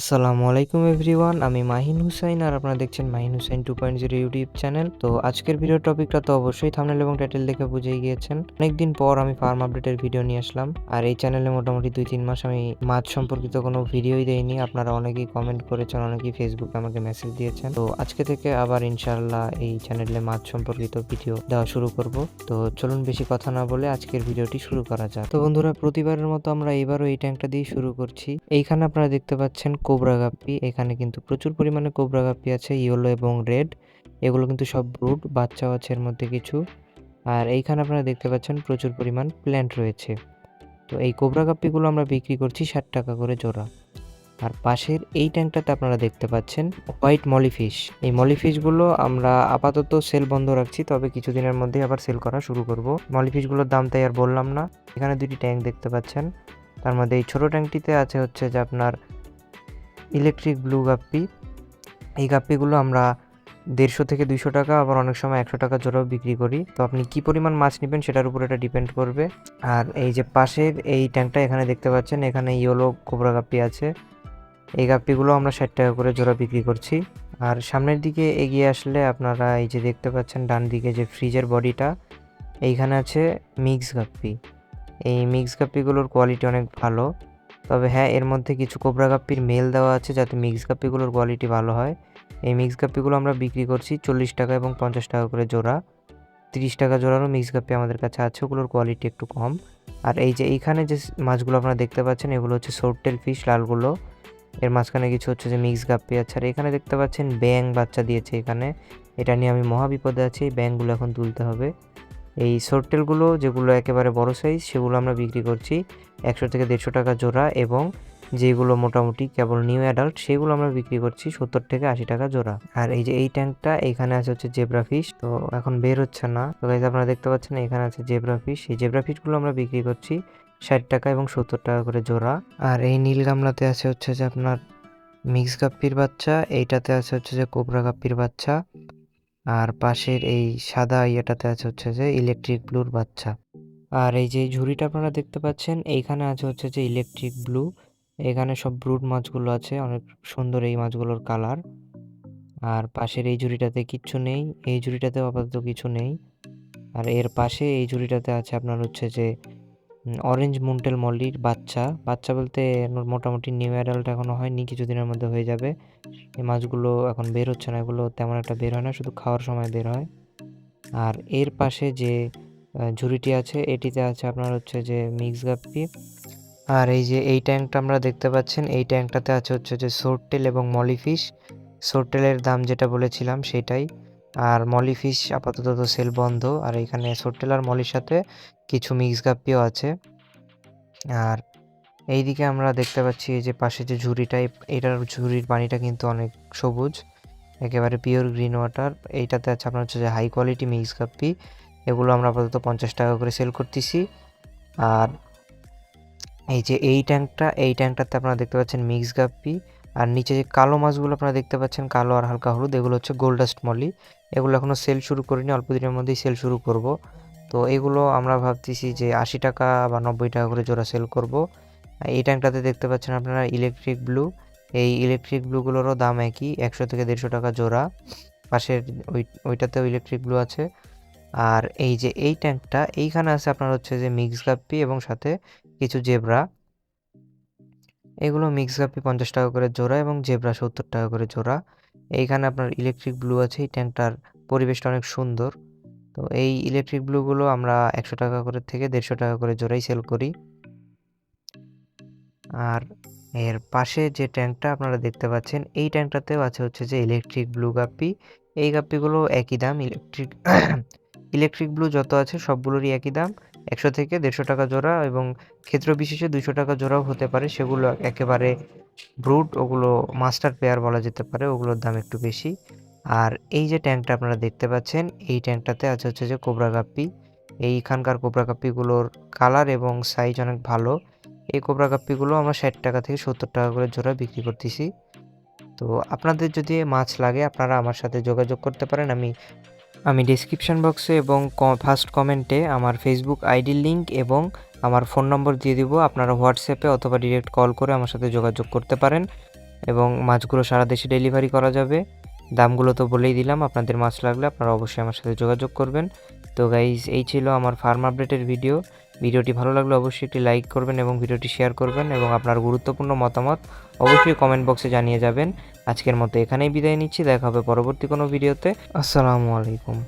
আসসালামু আলাইকুম এভরিওয়ান, আমি মাহিন হুসাইন আর আপনারা দেখছেন Mahin Hussain two point zero YouTube channel. তো আজকের ভিডিও টপিকটা তো অবশ্যই থামনেল এবং টাইটেল দেখে বুঝে গিয়েছেন। অনেকদিন পর আমি ফার্ম আপডেটের ভিডিও নিয়ে আসলাম। আর এই চ্যানেলে মোটামুটি দুই তিন মাস আমি মাছ সম্পর্কিত কোনো ভিডিওই দেইনি। আপনারা অনেকেই কমেন্ট করেছেন, অনেকেই ফেসবুকে আমাকে মেসেজ দিয়েছেন। তো আজকে থেকে আবার ইনশাআল্লাহ এই চ্যানেলে মাছ সম্পর্কিত ভিডিও দেওয়া শুরু করব। তো চলুন বেশি কথা না বলে আজকের ভিডিওটি শুরু করা যাক। তো বন্ধুরা, প্রতিবারের মতো আমরা এবারও এই ট্যাঙ্কটা দিয়ে শুরু করছি। এইখানে আপনারা দেখতে পাচ্ছেন কোবরা গাপ্পি, এখানে কিন্তু প্রচুর পরিমাণে কোবরা গাপ্পি আছে, ইয়েলো এবং রেড। এগুলো কিন্তু সব ব্রুড বাচ্চাও আছে এর মধ্যে কিছু। আর এইখানে আপনারা দেখতে পাচ্ছেন প্রচুর পরিমাণ প্ল্যান্ট রয়েছে। তো এই কোবরা গাপ্পিগুলো আমরা বিক্রি করছি ষাট টাকা করে জোড়া। আর পাশের এই ট্যাঙ্কটাতে আপনারা দেখতে পাচ্ছেন হোয়াইট মলিফিশ এই মলিফিশগুলো আমরা আপাতত সেল বন্ধ রাখছি, তবে কিছুদিনের মধ্যে আবার সেল করা শুরু করব। মলিফিশগুলোর দাম তাই আর বললাম না। এখানে দুটি ট্যাঙ্ক দেখতে পাচ্ছেন। তার মধ্যে এই ছোটো ট্যাঙ্কটিতে আছে হচ্ছে যে আপনার ইলেকট্রিক ব্লু গাপ্পি। এই গাপ্পিগুলো আমরা দেড়শো থেকে দুইশো টাকা, আবার অনেক সময় একশো টাকা জোড়াও বিক্রি করি। তো আপনি কি পরিমাণ মাছ নেবেন সেটার উপর এটা ডিপেন্ড করবে। আর এই যে পাশের এই ট্যাঙ্কটা এখানে দেখতে পাচ্ছেন, এখানে ইয়েলো কোবরা গাপ্পি আছে। এই গাপ্পিগুলো আমরা ষাট টাকা করে জোড়া বিক্রি করছি। আর সামনের দিকে এগিয়ে আসলে আপনারা এই যে দেখতে পাচ্ছেন, ডান দিকে যে ফ্রিজের বডিটা, এইখানে আছে মিক্স গাপ্পি। এই মিক্স গাপ্পিগুলোর কোয়ালিটি অনেক ভালো। তবে হ্যাঁ এর মধ্যে কিছু কোবরা গাপ্পির মেল দেওয়া আছে যাতে মিক্স গাপ্পিগুলোর কোয়ালিটি ভালো হয়। এই মিক্স গাপ্পিগুলো আমরা বিক্রি করছি চল্লিশ টাকা এবং পঞ্চাশ টাকা করে জোড়া। তিরিশ টাকা জোড়ারও মিক্স গাপ্পি আমাদের কাছে আছে, ওগুলোর কোয়ালিটি একটু কম। আর এই যে এইখানে যে মাছগুলো আপনারা দেখতে পাচ্ছেন, এগুলো হচ্ছে সোরটেল ফিশ লালগুলো। এর মাঝখানে কিছু হচ্ছে যে মিক্স গাপ্পি আছে। আর এখানে দেখতে পাচ্ছেন ব্যাং বাচ্চা দিয়েছে এখানে। এটা নিয়ে আমি মহাবিপদে আছি, এই ব্যাংগুলো এখন তুলতে হবে। এই সোরটেলগুলো যেগুলো একেবারে বড় সাইজ সেগুলো আমরা বিক্রি করছি। একশো থেকে দেড়শো টাকা জোড়া এবং যেগুলো মোটামুটি কেবল নিউ অ্যাডাল্ট, সেগুলো আমরা বিক্রি করছি সত্তর থেকে আশি টাকা জোড়া। আর এই যে এই ট্যাঙ্কটা, এখানে আছে হচ্ছে জেব্রা ফিশ, তো এখন বের হচ্ছে না। তো গাইজ আপনারা দেখতে পাচ্ছেন এখানে আছে জেব্রা ফিশ। এই জেব্রা ফিশগুলো আমরা বিক্রি করছি ষাট টাকা এবং সত্তর টাকা করে জোড়া। আর এই নীল গামলাতে আছে হচ্ছে যে আপনার মিক্স গাপ্পির বাচ্চা, এইটাতে আছে হচ্ছে যে কোবরা গাপ্পির বাচ্চা। আর পাশের এই সাদা ইয়েটাতে আছে হচ্ছে যে ইলেকট্রিক ব্লুর বাচ্চা। আর এই যে ঝুড়িটা আপনারা দেখতে পাচ্ছেন, এইখানে আছে হচ্ছে যে ইলেকট্রিক ব্লু এখানে সব ব্রুড মাছগুলো আছে, অনেক সুন্দর এই মাছগুলোর কালার আর পাশের এই ঝুড়িটাতে কিচ্ছু নেই, এই ঝুড়িটাতেও আপাতত কিছু নেই। আর এর পাশে এই ঝুড়িটাতে আছে আপনার হচ্ছে যে অরেঞ্জ মুন্টেল মল্লির বাচ্চা। বাচ্চা বলতে মোটামুটি নিউ অ্যাডাল্ট এখনও হয়নি, কিছুদিনের মধ্যে হয়ে যাবে। এই মাছগুলো এখন বের হচ্ছে না, এগুলো তেমন একটা বের হয় না, শুধু খাওয়ার সময় বের হয়। আর এর পাশে যে ঝুড়িটি আছে, এটিতে আছে আপনার হচ্ছে যে মিক্স গাপ্পি আর এই যে এই ট্যাঙ্কটা আমরা দেখতে পাচ্ছেন, এই ট্যাঙ্কটাতে আছে হচ্ছে যে সোরটেল এবং মলিফিশ সোরটেলের দাম যেটা বলেছিলাম সেটাই। আর মলিফিশ আপাতত তো সেল বন্ধ, আর এখানে সোরটেল আর মলির সাথে কিছু মিক্স গাপ্পিও আছে। আর এইদিকে আমরা দেখতে পাচ্ছি এই যে পাশে যে ঝুড়িটা এটার ঝুড়ির পানিটা কিন্তু অনেক সবুজ। একেবারে পিওর গ্রিন ওয়াটার এইটাতে আছে আপনার হচ্ছে যে হাই কোয়ালিটি মিক্স গাপ্পি এগুলো আমরা আপাতত পঞ্চাশ টাকা করে সেল করতেছি। আর এই যে এই ট্যাঙ্কটা, এই ট্যাঙ্কটাতে আপনারা দেখতে পাচ্ছেন মিক্স গাপ্পি। আর নিচে যে কালো মাছগুলো আপনারা দেখতে পাচ্ছেন, কালো আর হালকা হলুদ, এগুলো হচ্ছে গোল্ডাস্ট মলি এগুলো এখনও সেল শুরু করিনি, অল্প দিনের মধ্যেই সেল শুরু করব। তো এগুলো আমরা ভাবতেছি যে আশি টাকা বা নব্বই টাকা করে জোড়া সেল করব। এই ট্যাঙ্কটাতে দেখতে পাচ্ছেন আপনারা ইলেকট্রিক ব্লু এই ইলেকট্রিক ব্লুগুলোরও দাম একই, একশো থেকে দেড়শো টাকা জোড়া। পাশের ওই, ওইটাতেও ইলেকট্রিক ব্লু আছে। আর এই যে এই ট্যাঙ্কটা এইখানে আছে আপনার হচ্ছে যে মিক্স গাপ্পি এবং সাথে কিছু জেব্রা। এগুলো মিক্স গাপ্পি পঞ্চাশ টাকা করে জোড়া এবং জেব্রা সত্তর টাকা করে জোড়া। এইখানে আপনার ইলেকট্রিক ব্লু আছে, এই ট্যাঙ্কটার পরিবেশটা অনেক সুন্দর। তো এই ইলেকট্রিক ব্লুগুলো আমরা একশো টাকা করে থেকে দেড়শো টাকা করে জোড়াই সেল করি। আর এর পাশে যে ট্যাঙ্কটা আপনারা দেখতে পাচ্ছেন, এই ট্যাঙ্কটাতেও আছে হচ্ছে যে ইলেকট্রিক ব্লু গাপ্পি। এই গাপ্পিগুলো একই দাম ইলেকট্রিক ইলেকট্রিক ব্লু যত আছে সবগুলোরই একই দাম। একশো থেকে দেড়শো টাকা জোড়া এবং ক্ষেত্র বিশেষে দুশো টাকা জোড়াও হতে পারে। সেগুলো একেবারে ব্রুড ওগুলো মাস্টার পেয়ার বলা যেতে পারে, ওগুলোর দাম একটু বেশি। আর এই যে ট্যাঙ্কটা আপনারা দেখতে পাচ্ছেন, এই ট্যাঙ্কটাতে আছে হচ্ছে যে কোবরা গাপ্পি। এইখানকার কোবরা গাপ্পিগুলোর কালার এবং সাইজ অনেক ভালো। এই কোবরা গাপ্পিগুলো আমরা ষাট টাকা থেকে সত্তর টাকা করে জোড়া বিক্রি করতেছি। তো আপনাদের যদি মাছ লাগে, আপনারা আমার সাথে যোগাযোগ করতে পারেন। আমি আমি ডিসক্রিপশান বক্সে এবং ফার্স্ট কমেন্টে আমার ফেসবুক আইডি লিঙ্ক এবং আমার ফোন নম্বর দিয়ে দিব। আপনারা হোয়াটসঅ্যাপে অথবা ডিরেক্ট কল করে আমার সাথে যোগাযোগ করতে পারেন এবং মাছগুলো সারা দেশে ডেলিভারি করা যাবে। দামগুলো তো বলেই দিলাম, আপনাদের মাছ লাগলে আপনারা অবশ্যই আমার সাথে যোগাযোগ করবেন। তো গাইজ এই ছিল আমার ফার্ম আপডেটের ভিডিও ভিডিওটি ভালো লাগলে অবশ্যই একটি লাইক করবেন এবং ভিডিওটি শেয়ার করবেন এবং আপনার গুরুত্বপূর্ণ মতামত অবশ্যই কমেন্ট বক্সে জানিয়ে যাবেন। আজকের মতো এখানেই বিদায় নিচ্ছি, দেখা হবে পরবর্তী কোনো ভিডিওতে। আসসালামু আলাইকুম।